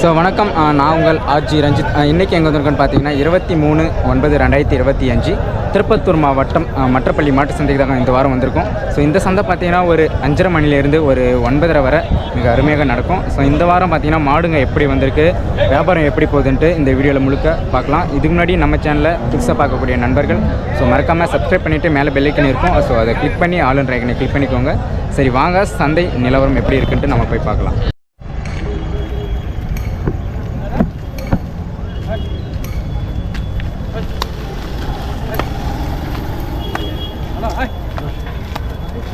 So வணக்கம். நான் உங்கள் ஆர்ஜி ரஞ்சித். இன்றைக்கி எங்கே வந்திருக்கோன்னு பார்த்தீங்கன்னா இருபத்தி மூணு ஒன்பது ரெண்டாயிரத்தி இருபத்தி அஞ்சு திருப்பத்தூர் மாவட்டம் மற்றப்பள்ளி மாட்டு சந்தைக்கு தான் இந்த வாரம் வந்திருக்கோம். ஸோ இந்த சந்தை பார்த்தீங்கன்னா ஒரு அஞ்சரை மணிலேருந்து ஒரு ஒன்பதரை வரை மிக அருமையாக நடக்கும். ஸோ இந்த வாரம் பார்த்தீங்கன்னா மாடுங்க எப்படி வந்திருக்கு வியாபாரம் எப்படி போகுதுன்ட்டு இந்த வீடியோவில் முழுக்க பார்க்கலாம். இதுக்கு முன்னாடி நம்ம சேனலில் புதுசாக பார்க்கக்கூடிய நண்பர்கள் ஸோ மறக்காமல் சப்ஸ்கிரைப் பண்ணிவிட்டு மேலே பெல்லைக்கன் இருக்கும். ஸோ அதை கிளிக் பண்ணி ஆளுன்ற ஐக்கனை கிளிக் பண்ணிக்கோங்க. சரி வாங்க சந்தை நிலவரம் எப்படி இருக்குன்ட்டு நம்ம போய் பார்க்கலாம்.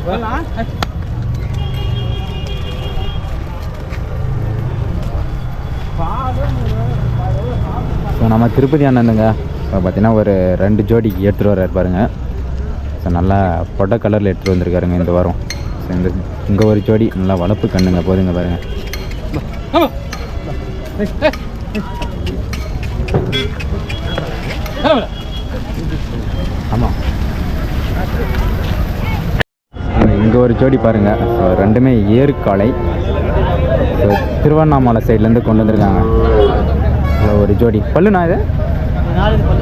ஸோ நம்ம திருப்பதி அண்ணனுங்க இப்போ பார்த்தீங்கன்னா ஒரு ரெண்டு ஜோடிக்கு எடுத்துகிட்டு வர்றாரு பாருங்க. ஸோ நல்லா பொட்டை கலரில் எடுத்துகிட்டு வந்திருக்காருங்க இந்த வாரம். ஸோ இந்த இங்கே ஒரு ஜோடி நல்லா வளர்ப்பு கண்ணுங்க போதுங்க பாருங்க. ஆமாம் இங்கே ஒரு ஜோடி பாருங்க. ஸோ ரெண்டுமே ஏற்காலை. ஸோ திருவண்ணாமலை சைட்லேருந்து கொண்டு வந்திருக்காங்க. ஸோ ஒரு ஜோடி. பல்லுண்ணா இது? நாலு பல்.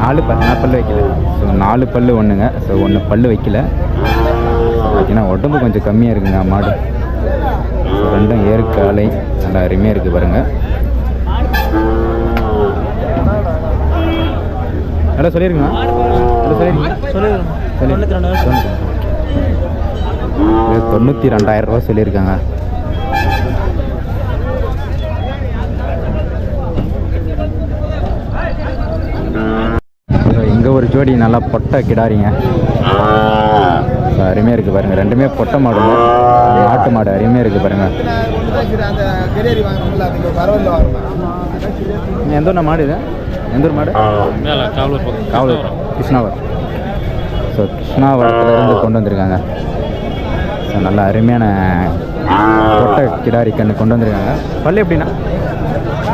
நாலு பல்லு வைக்கல. ஸோ நாலு பல்லு ஒன்றுங்க ஸோ ஒன்று பல்லு வைக்கல. பார்த்தீங்கன்னா உடம்பு கொஞ்சம் கம்மியாக இருக்குங்க மாடு. ரெண்டும் ஏற்காலை. நல்லா அருமையாக இருக்குது பாருங்கள் நல்லா சொல்லிருங்க நல்லா சொல்லிருங்க. சொல்லி இது தொண்ணூற்றி ரெண்டாயிரம் ரூபா சொல்லியிருக்காங்க. இங்கே ஒரு ஜோடி நல்லா பொட்டை கிடாரிங்க. அருமையாக இருக்குது பாருங்கள் ரெண்டுமே பொட்டை மாடுங்க. நாட்டு மாடு அருமையாக இருக்குது பாருங்கள் எந்த ஊர் மாடு இது? எந்த ஊர் மாடு? காவலூர் காவலூர். கிருஷ்ணாவரம். ஸோ கிருஷ்ணாவரத்துலேருந்து கொண்டு வந்திருக்காங்க. ஸோ நல்ல அருமையான பொட்டை கிடாரி கொண்டு வந்திருக்காங்க. பல்லு எப்படின்னா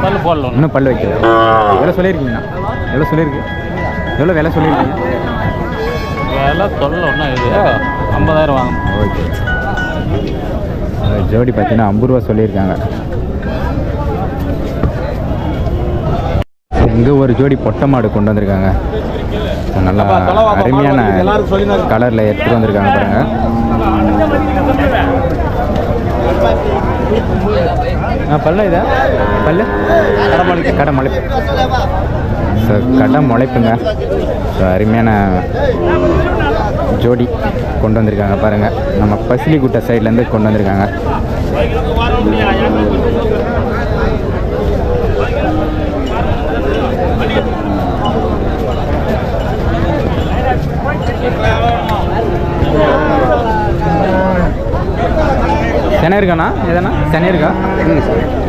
பல்லு போடல இன்னும் பல்லு வைக்கல. எவ்வளோ சொல்லியிருக்கீங்கண்ணா? எவ்வளோ சொல்லியிருக்கு? எவ்வளோ விலை சொல்லியிருக்கீங்க? வேலை தொல்லை ஒன்றா இது? ஐம்பதாயிரம் வாங்கணும். ஓகே. ஜோடி பார்த்தீங்கன்னா ஐம்பது ரூபா சொல்லியிருக்காங்க. இங்கே ஒரு ஜோடி பொட்டை மாடு கொண்டு வந்திருக்காங்க. நல்லா அருமையான கலரில் எடுத்துகிட்டு வந்திருக்காங்க பாருங்க. ஆ பல்ல இதா? பல்லு? கடை கடை முளைப்பு ஸோ கடை முளைப்புங்க ஸோ அருமையான ஜோடி கொண்டு வந்திருக்காங்க பாருங்கள் நம்ம பசிலிக்குட்டை சைட்லேருந்து கொண்டு வந்திருக்காங்க. இருக்காண்ணா எதனா? சென்னை இருக்கா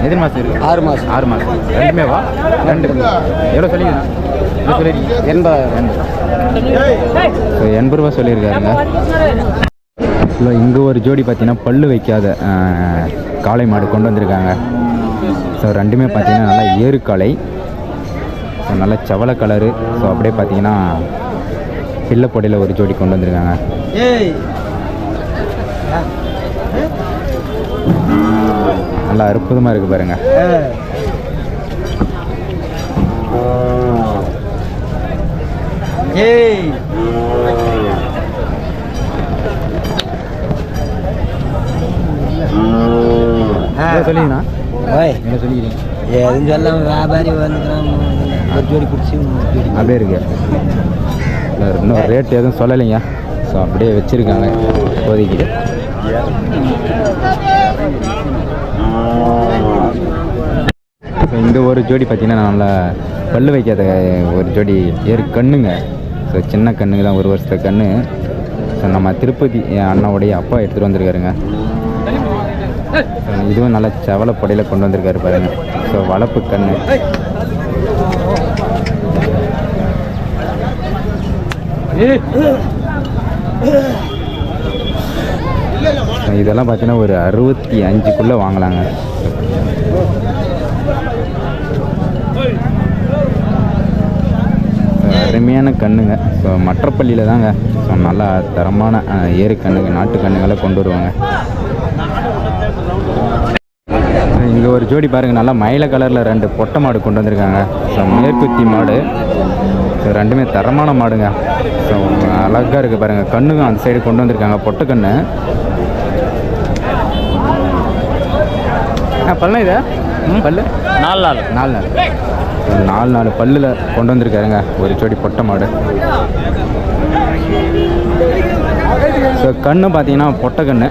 எத்தனை மாதம் இருக்கு? ஆறு மாதம் ஆறு மாதம் ரெண்டுமே வா ரெண்டு. எவ்வளோ சொல்லிருக்கீங்க எண்பதாயிரம் ஸோ எண்பது. ரூபா சொல்லியிருக்காருங்க. இல்லை இங்கே ஒரு ஜோடி பார்த்தீங்கன்னா பல்லு வைக்காத காளை மாடு கொண்டு வந்திருக்காங்க. ஸோ ரெண்டுமே பார்த்தீங்கன்னா நல்லா ஏறு காளை ஸோ நல்ல செவல கலரு. ஸோ அப்படியே பார்த்தீங்கன்னா பிள்ளைப்பொடியில் ஒரு ஜோடி கொண்டு வந்திருக்காங்க. நல்லா அற்புதமாக இருக்குது பாருங்க. ஏய். சொல்லிங்கண்ணா? என்ன சொல்லிக்கிறீங்க. எதுவும் சொல்லாம வியாபாரி வந்துக்கிறான் ஒரு ஜோடி பிடிச்சி அப்படியே இருக்கு. இன்னும் ரேட் எதுவும் சொல்லலைங்க. ஸோ அப்படியே வச்சுருக்காங்க. இப்போதைக்கு. ஸோ இந்த ஒரு ஜோடி பார்த்தீங்கன்னா நல்லா பல்லு வைக்காத ஒரு ஜோடி ஏறு கண்ணுங்க. ஸோ சின்ன கண்ணுங்க தான் ஒரு வருஷத்து கண்ணு. ஸோ நம்ம திருப்பதி என் அண்ணாவுடைய அப்பா எடுத்துகிட்டு வந்திருக்காருங்க. இதுவும் நல்லா செவலப்படையில் கொண்டு வந்திருக்காரு பாருங்க. ஸோ வளர்ப்பு கண்ணு. ஸோ இதெல்லாம் பார்த்தீங்கன்னா ஒரு அறுபத்தி அஞ்சுக்குள்ளே வாங்கலாங்க. அருமையான கண்ணுங்க. ஸோ மற்றப்பள்ளியில் தாங்க. ஸோ நல்லா தரமான ஏறு கண்ணுங்க நாட்டு கண்ணுங்களை கொண்டு வருவாங்க. இங்கே ஒரு ஜோடி பாருங்கள் நல்லா மயில கலரில் ரெண்டு பொட்டை மாடு கொண்டு வந்திருக்காங்க. ஸோ மேற்குத்தி மாடு. ஸோ ரெண்டுமே தரமான மாடுங்க. ஸோ அழகாக இருக்குது பாருங்கள் கண்ணுங்க அந்த சைடு கொண்டு வந்திருக்காங்க. பொட்டை கண்ணு ஆ பல்ல இதா? பல்லு. நாலு நாள் நாலு நாள் நாலு நாலு பல்லில் கொண்டு வந்திருக்காருங்க. ஒரு ஜோடி பொட்டை மாடு. ஸோ கண்ணு பார்த்தீங்கன்னா பொட்டை கண்ணு.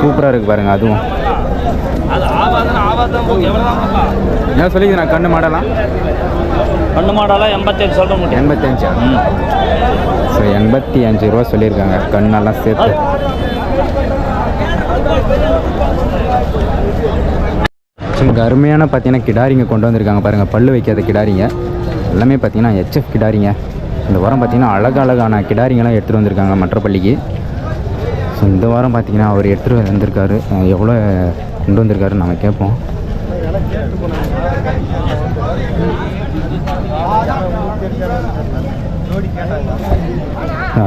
சூப்பராக இருக்குது பாருங்க அதுவும். என்ன சொல்லிக்குது நான் கண்ணு மாடலாம் கண்ணு மாடெல்லாம் எண்பத்தஞ்சு சொல்ல முடியும். எண்பத்தஞ்சா? ஸோ எண்பத்தி அஞ்சு ரூபா சொல்லியிருக்காங்க. கண்ணெல்லாம் சேர்த்து. நமக்கு அருமையான பார்த்தீங்கன்னா கிடாரிங்க கொண்டு வந்திருக்காங்க பாருங்கள் பல்லு வைக்காத கிடாரிங்க. எல்லாமே பார்த்தீங்கன்னா ஹெச்எஃப் கிடாரிங்க. இந்த வாரம் பார்த்தீங்கன்னா அழகழகான கிடாரிங்கெல்லாம் எடுத்துகிட்டு வந்திருக்காங்க மற்றப்பள்ளிக்கு ஸோ இந்த வாரம் பார்த்தீங்கன்னா அவர் எடுத்துகிட்டு வந்திருக்காரு. எவ்வளோ கொண்டு வந்திருக்காரு நம்ம கேட்போம்.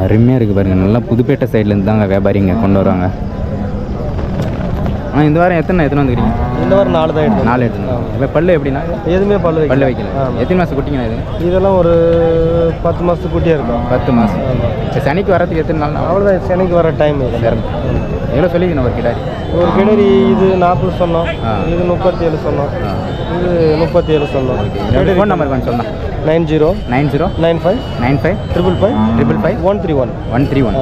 அருமையாக இருக்குது பாருங்கள் நல்லா புதுப்பேட்டை சைட்லேருந்து தாங்க வியாபாரிங்க கொண்டு வருவாங்க. ஆ இந்த வாரம் எத்தனை எத்தனை வந்துக்கிறீங்க? இந்த வாரம் நாலு தான் எடுத்தோம் நாலு எடுத்துங்க இப்போ பல்லு எப்படின்னா எதுவுமே பல்லு பல்லு வைக்கல. எத்தனை மாதம் குட்டிங்கண்ணா இது? இதெல்லாம் ஒரு பத்து மாதத்துக்கு குட்டியாக இருக்கும். பத்து மாதம் இப்போ சனிக்கு வரதுக்கு எத்தனை நாள்? அவ்வளோதான் சென்னைக்கு வர டைம் எவ்வளோ சொல்லிக்கணும் ஒரு கிடாரி? ஒரு கிணறு இது நாற்பது சொன்னோம். இது முப்பத்தி ஏழு சொன்னோம். இது முப்பத்தி ஏழு சொன்னோம் என்னோட ஃபோன் நம்பர் கொஞ்சம் சொல்லலாம் nine zero. Nine zero. Nine five. Nine five. Triple five. Triple five. One three one. One three one.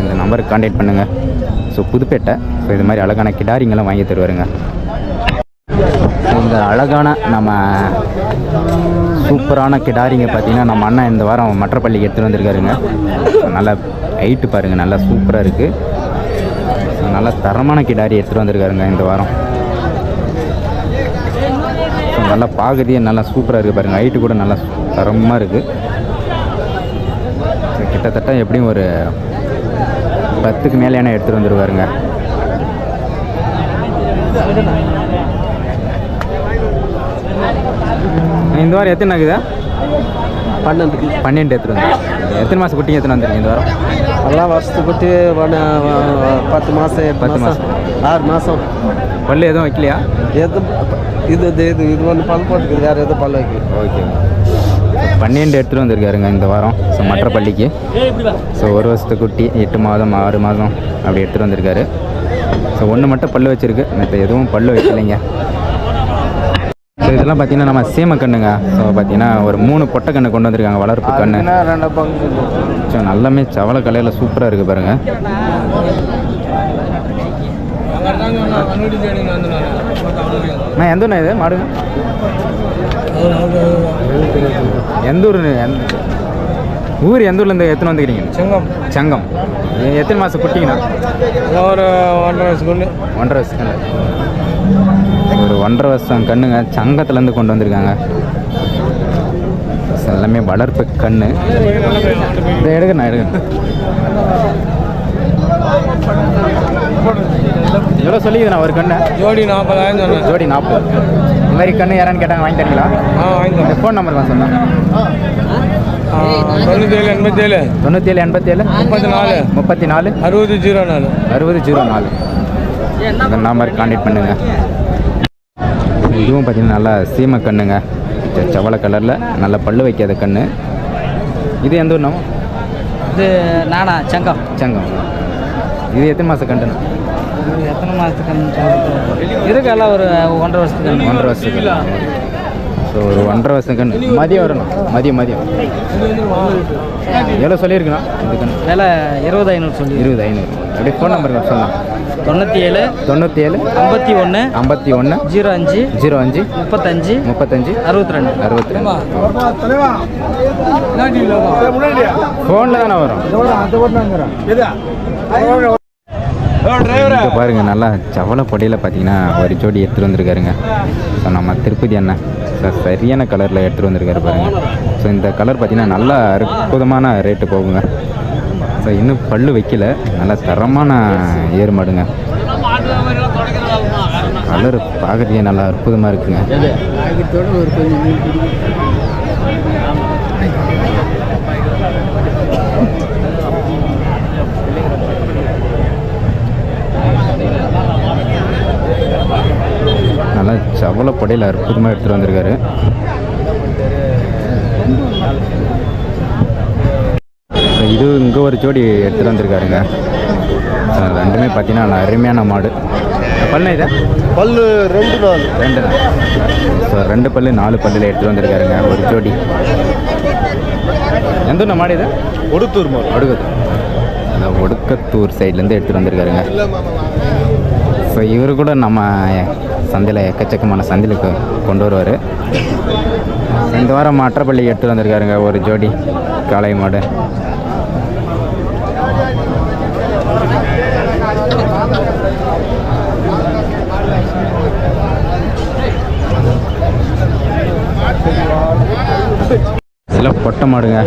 இந்த நம்பருக்கு காண்டாக்ட் பண்ணுங்கள் ஸோ புதுப்பேட்டை. ஸோ இது மாதிரி அழகான கிடாரிங்கெல்லாம் வாங்கி தருவாருங்க. இந்த அழகான நம்ம சூப்பரான கிடாரிங்க பார்த்தீங்கன்னா நம்ம அண்ணன் இந்த வாரம் மற்றப்பள்ளிக்கு எடுத்துகிட்டு வந்திருக்காருங்க. நல்லா ஹைட்டு பாருங்கள் நல்லா சூப்பராக இருக்குது ஸோ நல்லா தரமான கிடாரி எடுத்துகிட்டு வந்திருக்காருங்க இந்த வாரம். ஸோ நல்லா பார்க்குறதே நல்லா சூப்பராக இருக்குது பாருங்கள் ஹைட்டு கூட நல்லா தரமாக இருக்குது கிட்டத்தட்ட எப்படியும் ஒரு பத்துக்கு மேலேயான எடுத்துகிட்டு வந்துருவாருங்க. இந்த வாரம் எத்தனை ஆகுதா பன்னெண்டுக்கு. பன்னெண்டு எடுத்துகிட்டு வந்து. எத்தனை மாதம் குட்டிங்க எத்தனை வந்துருக்கீங்க இந்த வாரம்? எல்லாம் வருஷத்துக்கு குட்டி பத்து மாதம் பத்து மாதம் ஆறு மாதம் பல்லு எதுவும் வைக்கலையா? எது இது இது இது இது ஒன்று பல் போட்டுக்குது வேறு எதுவும் பல் வைக்கல. ஓகே. பன்னெண்டு எடுத்துகிட்டு வந்திருக்காருங்க இந்த வாரம். ஸோ மற்ற பள்ளிக்கு. ஸோ ஒரு வருஷத்து குட்டி எட்டு மாதம் ஆறு மாதம் அப்படி எடுத்துகிட்டு வந்திருக்காரு. ஸோ ஒன்று மட்டும் பல்லு வச்சிருக்கு. மற்ற எதுவும் பல்லு வைக்கலைங்க. ஸோ இதெல்லாம் பார்த்தீங்கன்னா நம்ம சீம கண்ணுங்க. ஸோ பார்த்தீங்கன்னா ஒரு மூணு பொட்டை கண்ணு கொண்டு வந்திருக்காங்க வளர்ப்பு கண்ணு. ஸோ நல்லாமே சவள கலையில் சூப்பராக இருக்குது பாருங்கள் நான் எந்த இது? மாடுங்க எந்த ஊர்? ஊர் எந்த ஊர்லேருந்து எத்தனை வந்துக்கிறீங்க? செங்கம். சங்கம். எத்தனை மாதம் குட்டிங்கண்ணா ஒரு ஒன்றரை வயசுக்குள்ள ஒன்றரை வருஷம் கண்ணு. ஒரு ஒன்றரை வருஷம் கண்ணுங்க. சங்கத்துலேருந்து கொண்டு வந்திருக்காங்க. எல்லாமே வளர்ப்பு கண்ணு. இதை எடுக்கண்ணா எடுக்கணும் எவ்வளோ சொல்லிக்குதுண்ணா ஒரு கண்ணு? ஜோடி நாற்பதாயிரம் சொன்னேன். ஜோடி நாற்பது. இந்த மாதிரி கண்ணு யாரான்னு கேட்டாங்க வாங்கி தரீங்களா? ஆ வாங்கி இந்த ஃபோன் நம்பர் வந்து சொன்னேன். தொண்ணூற்றி ஏழு எண்பத்தேழு. தொண்ணூற்றி ஏழு எண்பத்தேழு. முப்பத்தி நாலு முப்பத்தி நாலு அறுபது ஜீரோ நாலு. அறுபது ஜீரோ நாலு. இந்த நம்பருக்கு கான்டாக்ட் பண்ணுங்க. இதுவும் பார்த்தீங்கன்னா நல்லா சீம கண்ணுங்க. செவல கலரில் நல்ல பல்லு வைக்காத கண்ணு. இது எந்த நம்ம இது நானா சங்கம். சங்கம். இது எத்தனை மாதம் கண்டுண்ணா மாதத்துக்கு இருக்கு எல்லாம் ஒரு ஒன்றரை வருஷத்துக்கு ஒன்றரை வருஷத்துக்கு ஸோ ஒரு ஒன்றரை வருஷம் கண்ணு மதியம் வரணும். மதியம் மதியம். எவ்வளோ சொல்லியிருக்குண்ணா இந்த கண்ணு விலை இருபது ஐநூறு சொல்லி இருபது ஐநூறு. அப்படியே ஃபோன் நம்பர் சொல்லலாம் தொண்ணூற்றி ஏழு தொண்ணூற்றி ஏழு ஐம்பத்தி ஒன்று ஐம்பத்தி ஒன்று ஜீரோ அஞ்சு ஜீரோ அஞ்சு முப்பத்தஞ்சு முப்பத்தஞ்சு அறுபத்தி ரெண்டு அறுபத்தி ரெண்டு ஃபோனில் தானே வரும். இங்க பாருங்க நல்லா சவள பொடியில் பார்த்தீங்கன்னா ஒரு ஜோடி எடுத்துகிட்டு வந்திருக்காருங்க. ஸோ நம்ம திருப்பதி அண்ணன். ஸோ சரியான கலரில் எடுத்துகிட்டு வந்திருக்காரு பாருங்க. ஸோ இந்த கலர் பார்த்தீங்கன்னா நல்லா அற்புதமான ரேட்டு போகுங்க. ஸோ இன்னும் பல்லு வைக்கல. நல்லா தரமான ஏறு மாடுங்க கலர் பார்க்குறதுக்கே நல்லா அற்புதமாக இருக்குங்க. செவல படையில். அற்புதமாக எடுத்துகிட்டு வந்திருக்காரு. இது இங்கே ஒரு ஜோடி எடுத்துகிட்டு வந்திருக்காருங்க. ரெண்டுமே பார்த்தீங்கன்னா அருமையான மாடு. பல்லு இது? பல்லு ரெண்டு நாள் ரெண்டு தான். ஸோ ரெண்டு பல்லு நாலு பல்லில் எடுத்துகிட்டு வந்திருக்காருங்க. ஒரு ஜோடி. எந்த மாடு இது? ஒடுத்தூர் மாடு. ஒடுக்குது அந்த ஒடுக்கத்தூர் சைட்லேருந்து எடுத்துகிட்டு வந்திருக்காருங்க. ஸோ இவர் கூட நம்ம சந்தையில் எக்கச்சக்கமான சந்தையில் கொண்டு வருவார். இந்த வாரம் மற்றப்பள்ளி எட்டு வந்திருக்காருங்க ஒரு ஜோடி காளை மாடு. சில பொட்டை மாடுங்க.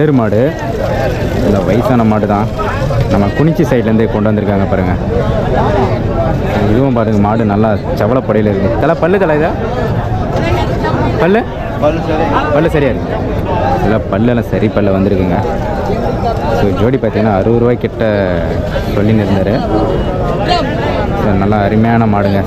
ஏறு மாடு. இல்லை வயசான மாடு தான் நம்ம குனிச்சி சைட்லேருந்தே கொண்டு வந்திருக்காங்க பாருங்க. இதுவும் பாருங்க மாடு நல்லா செவலப்படையில் இருக்குது தலை பல்லு தலை இதா? பல்லு? பல்லு சரியாக இருக்குது சரியா இருக்கு. பல்லெல்லாம் சரி பல்ல வந்திருக்குங்க. ஸோ ஜோடி பார்த்தீங்கன்னா அறுபது ரூபாய் கிட்ட சொல்லின்னு இருந்தார். நல்லா அருமையான மாடுங்க.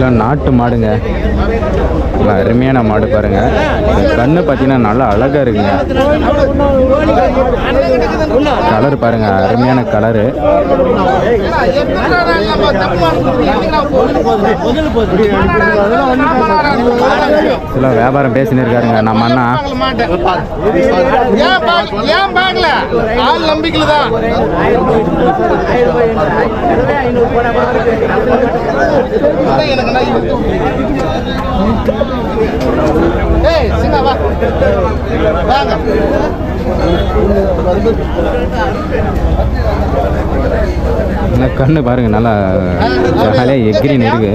சில நாட்டு மாடுங்க. அருமையான மாடு பாருங்க. கண்ணு பார்த்தீங்கன்னா நல்லா அழகா இருக்குங்க. கலர் பாருங்க அருமையான கலரு சில வியாபாரம் பேசின்னு இருக்காருங்க. நம்ம அண்ணா. எனக்கு ஏய் சின்ன வா வாங்க இந்த கண்ணு பாருங்க நல்லா ஜகாலியாக எக்ரின்னு இருக்கு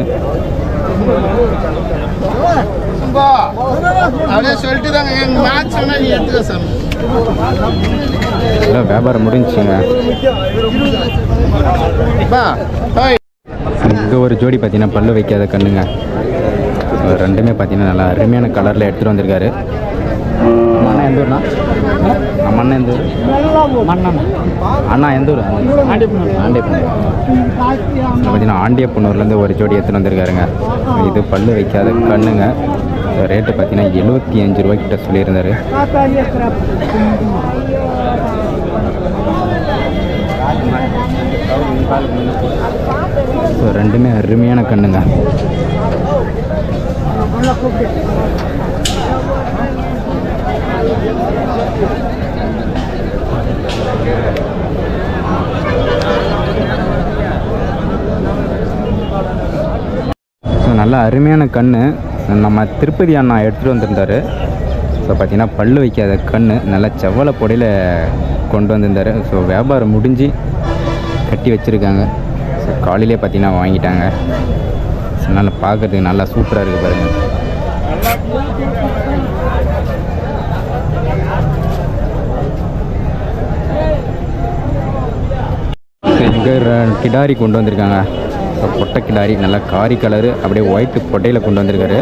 அப்படியே சொல்லிட்டு தாங்க எங்க மேட்ச் வேணா நீ எடுத்துக்க சாமி. எல்லாம் வியாபாரம் முடிஞ்சுங்க இங்கே ஒரு ஜோடி பார்த்தீங்கன்னா பல்லு வைக்காத கண்ணுங்க. ரெண்டுமே பார்த்தீங்கன்னா நல்லா அருமையான கலரில் எடுத்துகிட்டு வந்திருக்காரு. நம்ம அண்ணா எந்த ஊர்னா நம்ம அண்ணன் எந்த ஊர்? அண்ணா எந்த ஊர்? ஆண்டியப்பனூர். பார்த்தீங்கன்னா ஆண்டியப்பனூர்லேருந்து ஒரு ஜோடி எடுத்துகிட்டு வந்திருக்காருங்க. இது பல்லு வைக்காத கண்ணுங்க. ரேட்டு பார்த்தீங்கன்னா எழுபத்தி அஞ்சு ரூபாய்க்கிட்ட சொல்லியிருந்தாரு. ஸோ ரெண்டுமே அருமையான கண்ணுங்க ஸோ நல்ல அருமையான கண் நம்ம திருப்பதி அண்ணா எடுத்துகிட்டு வந்திருந்தார். ஸோ பார்த்தீங்கன்னா பல்லு வைக்காத கண் நல்லா செவ்வளை பொடியில் கொண்டு வந்திருந்தார். ஸோ வியாபாரம் முடிஞ்சு கட்டி வச்சுருக்காங்க. ஸோ காலையிலே பார்த்தீங்கன்னா வாங்கிட்டாங்க. ஸோ நல்லா பார்க்கறதுக்கு நல்லா சூப்பராக இருக்குது பாருங்கள் இங்கே கிடாரி கொண்டு வந்திருக்காங்க. பொட்டை கிடாரி நல்லா காரி கலரு அப்படியே ஒயிட்டு பொட்டையில் கொண்டு வந்திருக்காரு.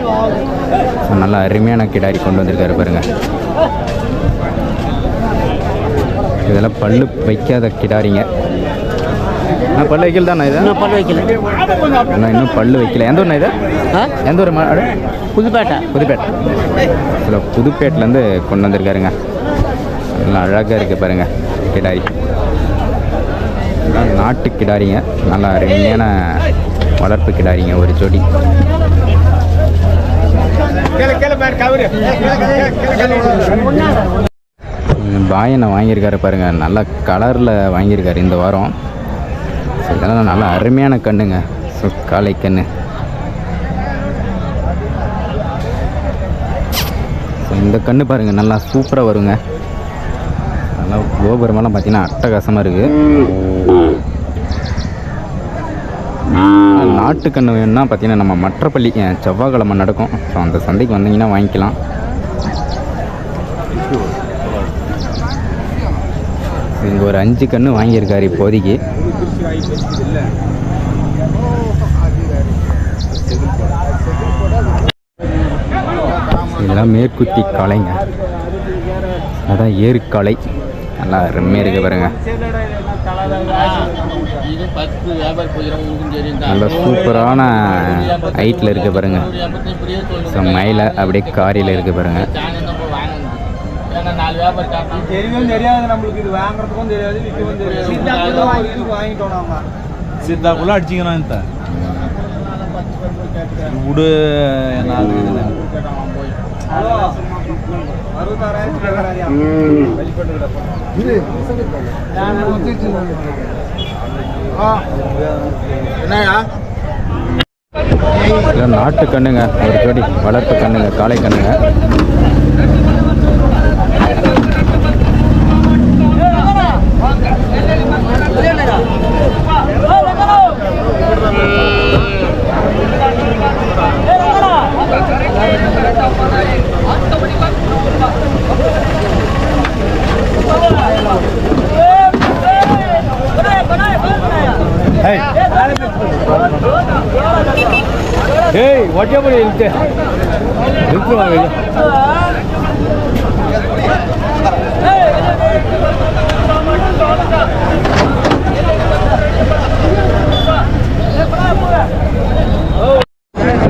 நல்லா அருமையான கிடாரி கொண்டு வந்திருக்காரு பாருங்கள் இதெல்லாம் பல்லு வைக்காத கிடாரிங்க. நான் பல்லு வைக்கல தானே இது? பல்லு வைக்கல. நான் இன்னும் பல்லு வைக்கல. எந்த ஊர்ண்ணா இது? எந்த ஒரு மாடு புதுப்பேட்டை. புதுப்பேட்டை. இதில் புதுப்பேட்டிலேருந்து கொண்டு வந்திருக்காருங்க. நல்லா அழகாக இருக்குது பாருங்கள் கிடாரி. இதெல்லாம் நாட்டு கிடாரிங்க. நல்லா அருமையான வளர்ப்பு கிடாரிங்க ஒரு ஜோடி. பாயனை வாங்கியிருக்காரு பாருங்க. நல்ல கலரில் வாங்கியிருக்காரு இந்த வாரம். ஸோ இதெல்லாம் நல்லா அருமையான கண்ணுங்க. ஸோ காளை கண்ணு. ஸோ இந்த கண்ணு பாருங்கள் நல்லா சூப்பராக வருங்க. நல்லா கோபுரமெல்லாம் பார்த்தீங்கன்னா அட்டகாசமாக இருக்குது நாட்டுக்கன்று வேணும்னா பார்த்தீங்கன்னா நம்ம மற்றப்பள்ளி செவ்வாய்க்கிழமை நடக்கும். ஸோ அந்த சந்தைக்கு வந்தீங்கன்னா வாங்கிக்கலாம். இங்கே ஒரு அஞ்சு கன்று வாங்கியிருக்காரு இப்போதைக்கு. இதெல்லாம் மேற்குத்தி காளைங்க. அதான் ஏறுக்காளை நல்லா அருமையாக இருக்கு பாருங்க. நல்ல சூப்பரான ஹைட்டில் இருக்கு பாருங்க. ஸோ மயில அப்படியே காரியில் இருக்கு பாருங்க. தெரியும் தெரியாது நம்மளுக்கு. இது வாங்குறதுக்கும் தெரியாது விற்கவும் தெரியாது. வாங்கிட்டோம் நாம சித்தாக்குள்ள அடிச்சிக்கணும் இந்த. விடு என்ன இதுன்னு. என்னையா இல்லை நாட்டு கண்ணுங்க ஒரு ஜோடி வளர்ப்பு கண்ணுங்க காளை கண்ணுங்க. ஏய் ஒட்டியா போய் இழுத்து இழுத்துருவாங்க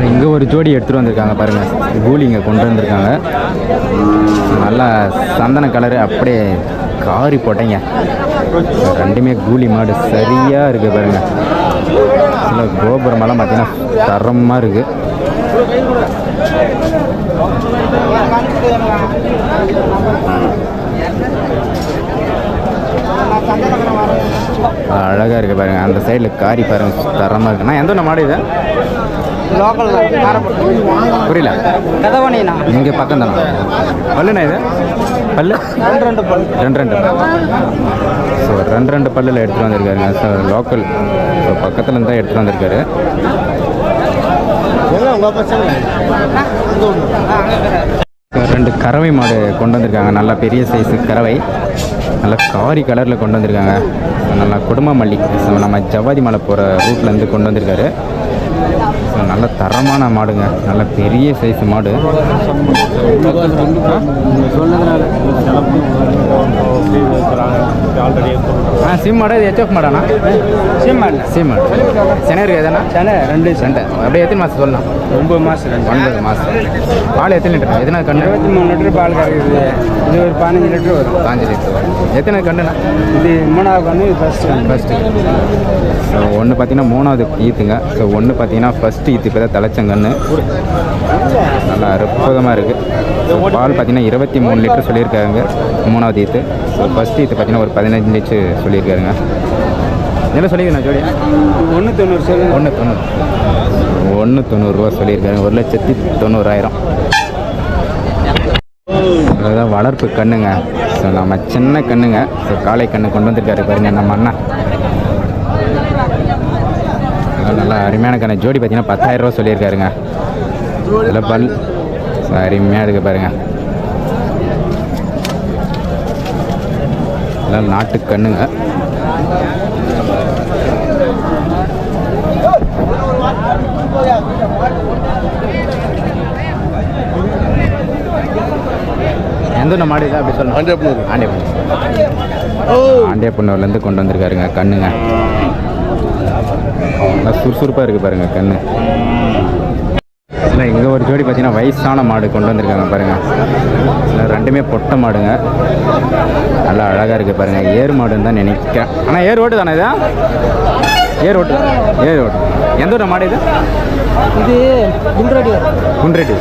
இங்கே ஒரு ஜோடி எடுத்துகிட்டு வந்திருக்காங்க பாருங்கள் கூலி இங்கே கொண்டு வந்திருக்காங்க. நல்லா சந்தன கலரு அப்படியே காரி போட்டேங்க. ரெண்டுமே கூலி மாடு சரியாக இருக்குது பாருங்கள் சில கோபுரமெல்லாம் பார்த்தீங்கன்னா தரமாக இருக்குது அழகாக இருக்குது பாருங்க. அந்த சைடில் காரி பாருங்க தரமாக இருக்கு. நான் எந்த ஒன்று மாடு இது? லோக்கல் புரியல. கதவணிண்ணா. இங்கே பக்கம் தானே? பல்லுண்ணா இது? பல்லு? ரெண்டு ரெண்டு பல் ரெண்டு ரெண்டு ஸோ ரெண்டு ரெண்டு பல்லில் எடுத்துகிட்டு வந்திருக்காருங்க. ஸோ லோக்கல் பக்கத்தில் இருந்தால் எடுத்துகிட்டு வந்திருக்காரு ரெண்டு கறவை மாடு கொண்டு வந்திருக்காங்க நல்லா பெரிய சைஸு கறவை நல்லா காரி கலரில் கொண்டு வந்திருக்காங்க நல்லா குடும்ப மல்லி நம்ம ஜவாதி மலை போகிற ரூட்லேருந்து கொண்டு வந்திருக்காரு நல்ல தரமான மாடுங்க நல்ல பெரிய சைஸ் மாடு சிம் மாடு இது ஹெச்எஃப் மாடாண்ணா சிம் மாடு சிம் மாடு சென்னை எதுனா சென்னை ரெண்டு. ரெண்டு அப்படியே எத்தனை மாதம் சொல்லலாம்? ஒம்பது மாதம் ரெண்டு. ஒன்பது மாதம் பால் எத்தனை லிட்டர்? எத்தனை கண்டு இருபத்தி மூணு லிட்டர் பால் கறக்குது. இது ஒரு பதினஞ்சு லிட்டர் வரும். பாஞ்சு லிட்டர் வரும். எத்தனை கண்டுண்ணா இது மூணாவது வந்து இது ஃபஸ்ட்டு ஃபஸ்ட்டு ஸோ ஒன்று பார்த்தீங்கன்னா மூணாவது ஈத்துங்க. ஸோ ஒன்று பார்த்தீங்கன்னா ஃபஸ்ட்டு ஈத்து இப்போ தான் தலைச்சங்கன்னு. நல்லா அற்புதமாக இருக்குது பால் பார்த்தீங்கன்னா இருபத்தி மூணு லிட்டர் சொல்லியிருக்காங்க. மூணாவது ஈத்து ஸோ ஃபஸ்ட் ஈத்து பார்த்தீங்கன்னா ஒரு பதினஞ்சு லிட்டர் சொல்லியிருக்காருங்க என்ன சொல்லியிருக்கேன் ஜோடி? ஒன்று தொண்ணூறு சொல்லு. ஒன்று தொண்ணூறு. ஒன்று தொண்ணூறுரூவா சொல்லியிருக்காங்க. ஒரு லட்சத்தி தொண்ணூறாயிரம். அதுதான் வளர்ப்பு கண்ணுங்க. ஸோ நம்ம சின்ன கண்ணுங்க. ஸோ காளை கண்ணு கொண்டு வந்திருக்காரு பாருங்க நம்ம அண்ணா. நல்லா அருமையான கண்ணு. ஜோடி பார்த்தீங்கன்னா பத்தாயிரம் ரூபா சொல்லியிருக்காருங்க. இதில் பல் ஸோ அருமையாக இருக்கு பாருங்க. இதெல்லாம் நாட்டு கண்ணுங்க. எந்த ஒன்று மாடு இது அப்படி சொல்லணும் ஆண்டியப்பனூர். ஆண்டியப்பனூர். ஆண்டியப்பனூர்லேருந்து கொண்டு வந்திருக்காருங்க கண்ணுங்க. நல்லா சுறுசுறுப்பாக இருக்குது பாருங்க கண்ணு. இல்லை இங்கே ஒரு ஜோடி பார்த்தீங்கன்னா வயசான மாடு கொண்டு வந்திருக்காங்க பாருங்க. இல்லை ரெண்டுமே பொட்டை மாடுங்க. நல்லா அழகாக இருக்குது பாருங்க. ஏர் மாடுன்னு தான் நினைக்கிறேன். ஆனால் ஏர் ஓட்டு தானே இது? ஏர் ஓட்டு. ஏர் ஓட்டு. எந்த ஒரு மாடு இது? இது குண்டராடி குன்ரெட்டி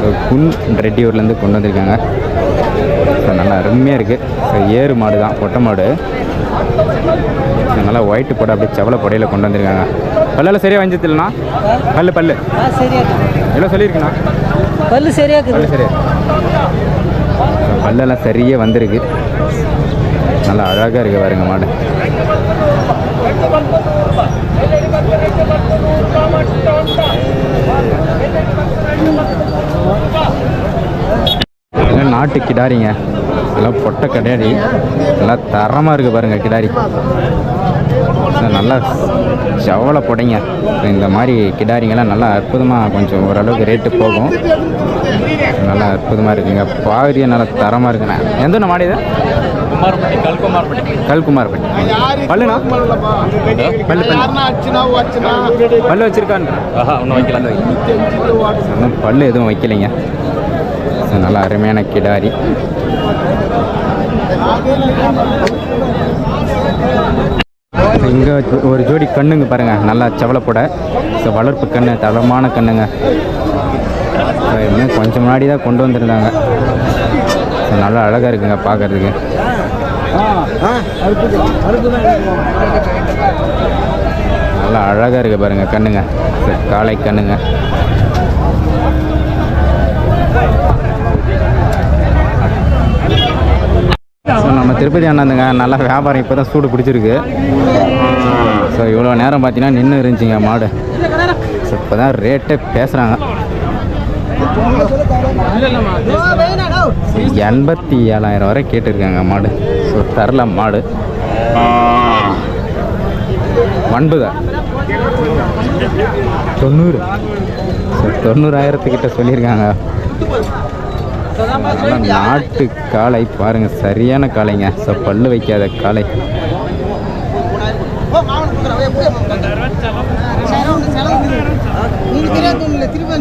ஸோ குன் ரெட்டியூர்லேருந்து கொண்டு வந்திருக்காங்க. நல்லா அருமையாக இருக்குது ஏறு மாடு தான் பொட்டை மாடு. நல்லா ஒயிட்டு போட அப்படியே செவலை பொடையில் கொண்டு வந்திருக்காங்க. பல்லெல்லாம் சரியாக வஞ்சத்தில்ண்ணா? பல்லு பல்லு. எவ்வளோ சொல்லியிருக்குண்ணா? பல்லு சரியா பல்லு சரியா பல்லெல்லாம் சரியாக வந்திருக்கு. நல்லா அழகாக இருக்குது பாருங்க மாடு. நாட்டு கிடாரிங்க? எல்லாம் பொட்டை கிடாரி நல்லா தரமாக இருக்குது பாருங்கள் கிடாரி. நல்லா செவலை புடைங்க இந்த மாதிரி கிடாரிங்கெல்லாம் நல்லா அற்புதமாக கொஞ்சம் ஓரளவுக்கு ரேட்டு போகும். நல்லா அற்புதமாக இருக்குங்க. பாதிரியம் நல்லா தரமாக இருக்குண்ணே. எந்த ஒன்று மாடி இது? கல்குமாரப்பட்டி கல்குமார்பட்டி. பல்லுண்ணா? பல்லு பல்லு. வச்சிருக்கான்னு பல்லு எதுவும் வைக்கலைங்க. நல்லா அருமையான கிடாரி. இங்கே ஒரு ஜோடி கண்ணுங்க பாருங்க. நல்லா செவலப்போட ஸோ வளர்ப்பு கண்ணு தளமான கண்ணுங்க. ஸோ இன்னும் கொஞ்சம் முன்னாடி தான் கொண்டு வந்திருந்தாங்க. ஸோ நல்லா அழகாக இருக்குங்க பார்க்கறதுக்கு நல்லா அழகாக இருக்கு பாருங்க கண்ணுங்க. காலை காளை கண்ணுங்க. ஸோ நம்ம திருப்பதி அண்ணாந்துங்க நல்லா வியாபாரம் இப்போ தான் சூடு பிடிச்சிருக்கு. ஸோ இவ்வளோ நேரம் பார்த்தீங்கன்னா நின்று இருந்துச்சுங்க மாடு. ஸோ இப்போ தான் ரேட்டே பேசுகிறாங்க எண்பத்தி ஏழாயிரம் வரை கேட்டிருக்காங்க மாடு. ஸோ தரல மாடு. ஒன்பதா தொண்ணூறு. ஸோ தொண்ணூறாயிரத்துக்கிட்ட சொல்லியிருக்காங்க. நல்லா நாட்டு காளை பாருங்க சரியான காளைங்க. ஸோ பல்லு வைக்காத காளை. திருப்பி